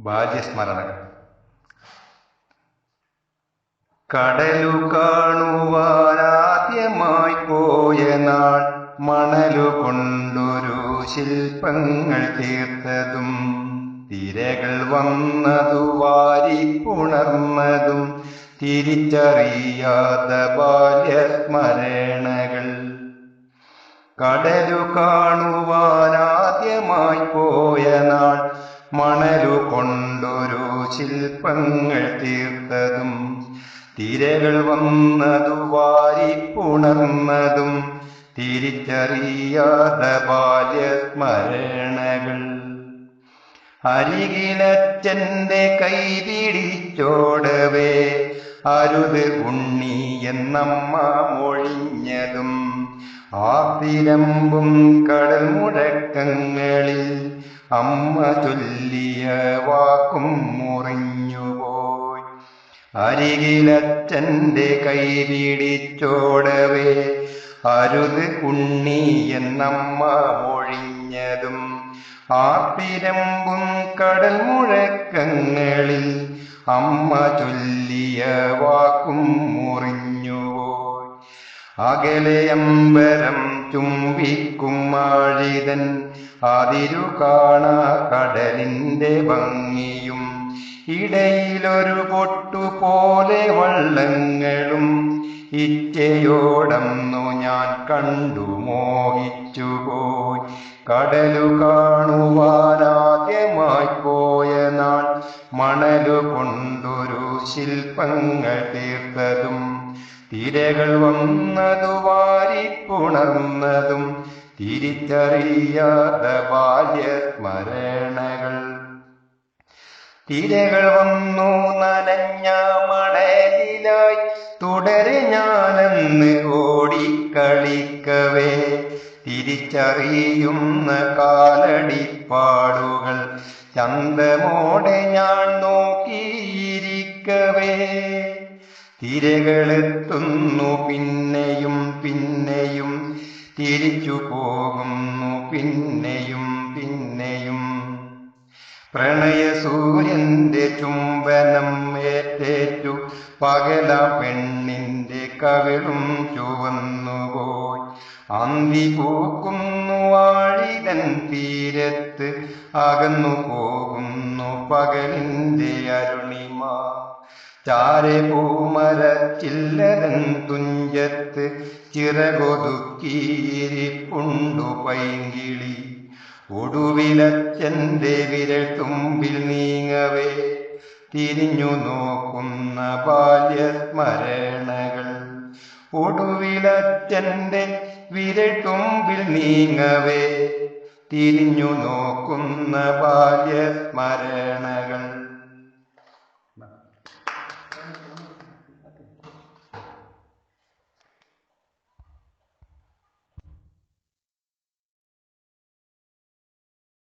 ബാല്യസ്മരണകൾ കടലു കാണുവാനാദ്യമായി പോയ നാൾ മണലു കൊണ്ടൊരു ശില്പങ്ങൾ തീർത്തതും തിരകൾ വന്നതു വാരി വാരിപ്പുണർന്നതും തിരിച്ചറിയാത്ത ബാല്യസ്മരണകൾ. കടലു കാണുവാനാദ്യമായി പോയ നാൾ മണലു കൊണ്ടൊരു ശില്പങ്ങൾ തീർത്തതും തിരകൾ വന്നതു വാരിപ്പുണർന്നതും തിരിച്ചറിയാത്ത ബാല്യസ്മരണകൾ. അരികിലച്ചന്റെ കൈ പിടിച്ചോടവേ അരുത് ഉണ്ണി എന്നമ്മ മൊഴിഞ്ഞതും. ആ തിരമ്പും കടൽ മുഴക്കങ്ങളിൽ അമ്മ ചൊല്ലിയ വാക്കും മുറിഞ്ഞുപോയി. അരികിലച്ചന്റെ കൈ പിടിച്ചോടവേ അരുത് ഉണ്ണി എന്നമ്മ മൊഴിഞ്ഞതും. ആത്തിരമ്പും കടൽ മുഴക്കങ്ങളിൽ അമ്മ ചൊല്ലിയ വാക്കും മുറിഞ്ഞുപോയി അകലയമ്പരം ചുംബിക്കുമാഴിതൻ അതിരു കാണാ കടലിന്റെ ഭംഗിയും. ഇടയിലൊരു പൊട്ടുപോലെ വള്ളങ്ങളും. ഇച്ചയോടന്നു ഞാൻ കണ്ടു മോഹിച്ചുപോയി. കടലു കാണുവാനാദ്യമായി പോയ നാൾ മണലു കൊണ്ടൊരു ശില്പങ്ങൾ തീർത്തതും. തിരകൾ വന്നതു വാരിപ്പുണർന്നതും തിരിച്ചറിയാത്ത ബാല്യ സ്മരണകൾ. തിരകൾ വന്നു നനഞ്ഞ മണലിലായി തുടരെ ഞാനെന്ന് ഓടിക്കളിക്കവേ. തിരിച്ചറിയുന്ന കാലടിപ്പാടുകൾ ചന്തമോടെ ഞാൻ തിരകളെത്തുന്നു പിന്നെയും പിന്നെയും തിരിച്ചു പോകുന്നു പിന്നെയും പിന്നെയും. പ്രണയ സൂര്യന്റെ ചുംബനം ഏറ്റേറ്റു പകല പെണ്ണിന്റെ കവിളും ചുവന്നുപോയി. അന്തി പൂക്കുന്നു ആഴിതൻ തീരത്ത് അകന്നു പോകുന്നു പകലിന്റെ അരുണിമ. ചാരെ പൂമരച്ചില്ലതൻ തുഞ്ചത്ത് ചിറകൊതുക്കിയിരിപ്പുണ്ടു പൈങ്കിളി. ഒടുവിലച്ചന്റെ വിരൽ തുമ്പിൽ നീങ്ങവേ തിരിഞ്ഞു നോക്കുന്ന ബാല്യസ്മരണകൾ. ഒടുവിലച്ചന്റെ വിരൽ തുമ്പിൽ നീങ്ങവേ തിരിഞ്ഞു നോക്കുന്ന ബാല്യസ്മരണകൾ.